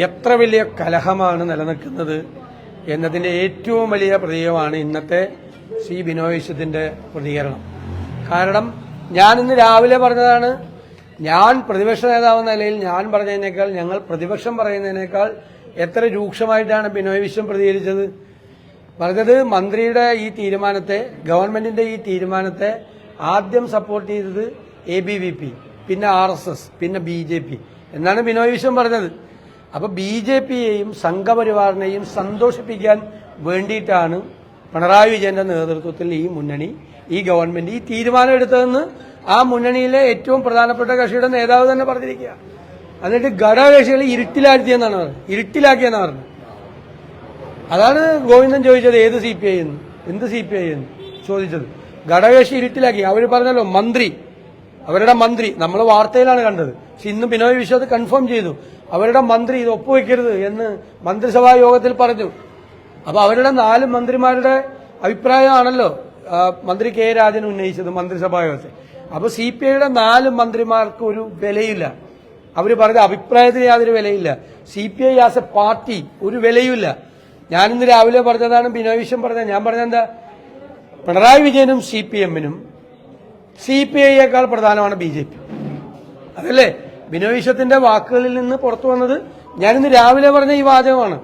എത്ര വലിയ കലഹമാണ് നിലനിൽക്കുന്നത് എന്നതിന്റെ ഏറ്റവും വലിയ പ്രതീകമാണ് ഇന്നത്തെ ശ്രീ ബിനോയ് വിശ്വത്തിന്റെ പ്രതികരണം. കാരണം ഞാൻ ഇന്ന് രാവിലെ പറഞ്ഞതാണ് ഞാൻ പ്രതിപക്ഷ നേതാവെന്ന നിലയിൽ ഞാൻ പറഞ്ഞതിനേക്കാൾ ഞങ്ങൾ പ്രതിപക്ഷം പറയുന്നതിനേക്കാൾ എത്ര രൂക്ഷമായിട്ടാണ് ബിനോയ് വിശ്വം പ്രതികരിച്ചത്? പറഞ്ഞത് മന്ത്രിയുടെ ഈ തീരുമാനത്തെ ഗവൺമെന്റിന്റെ ഈ തീരുമാനത്തെ ആദ്യം സപ്പോർട്ട് ചെയ്തത് എ പിന്നെ ആർ പിന്നെ ബി എന്നാണ് ബിനോയ് വിശ്വം പറഞ്ഞത്. അപ്പൊ ബി ജെ പിയെയും സംഘപരിവാറിനെയും സന്തോഷിപ്പിക്കാൻ വേണ്ടിയിട്ടാണ് പിണറായി വിജയന്റെ നേതൃത്വത്തിൽ ഈ മുന്നണി ഈ ഗവൺമെന്റ് ഈ തീരുമാനം എടുത്തതെന്ന് ആ മുന്നണിയിലെ ഏറ്റവും പ്രധാനപ്പെട്ട കക്ഷിയുടെ നേതാവ് തന്നെ പറഞ്ഞിരിക്കുക. എന്നിട്ട് ഘടകകക്ഷികളെ ഇരുട്ടിലാഴ്ത്തിയെന്നാണ് പറഞ്ഞത്. ഇരുട്ടിലാക്കിയെന്നാണ് പറഞ്ഞത്. അതാണ് ഗോവിന്ദൻ ചോദിച്ചത്. ഏത് സി പി ഐ എന്ന്? എന്ത് സി പി ഐ എന്ന് ചോദിച്ചത്. ഘടകകക്ഷി ഇരുട്ടിലാക്കി. അവർ പറഞ്ഞല്ലോ മന്ത്രി. അവരുടെ മന്ത്രി നമ്മൾ വാർത്തയിലാണ് കണ്ടത്. പക്ഷെ ഇന്ന് ബിനോയ് വിശ്വ അത് കൺഫേം ചെയ്തു. അവരുടെ മന്ത്രി ഇത് ഒപ്പുവെക്കരുത് എന്ന് മന്ത്രിസഭാ യോഗത്തിൽ പറഞ്ഞു. അപ്പൊ അവരുടെ നാല് മന്ത്രിമാരുടെ അഭിപ്രായമാണല്ലോ മന്ത്രി കെ രാജൻ ഉന്നയിച്ചത് മന്ത്രിസഭാ യോഗത്തിൽ. അപ്പൊ സി പി ഐയുടെ നാല് മന്ത്രിമാർക്ക് ഒരു വിലയില്ല. അവർ പറഞ്ഞ അഭിപ്രായത്തിന് യാതൊരു വിലയില്ല. C P I as a party ഒരു വിലയുമില്ല. ഞാനിന്ന് രാവിലെ പറഞ്ഞതാണ് ബിനോയ് വിശ്വം പറഞ്ഞത്. ഞാൻ പറഞ്ഞെന്താ പിണറായി വിജയനും സി പി എമ്മിനും സി പി ഐയേക്കാൾ പ്രധാനമാണ് ബി ജെ പി. അതല്ലേ? ബിനോയ് വിശ്വത്തിന്റെ വാക്കുകളിൽ നിന്ന് പുറത്തു വന്നത് ഞാനിന്ന് രാവിലെ പറഞ്ഞ ഈ വാചകമാണ്.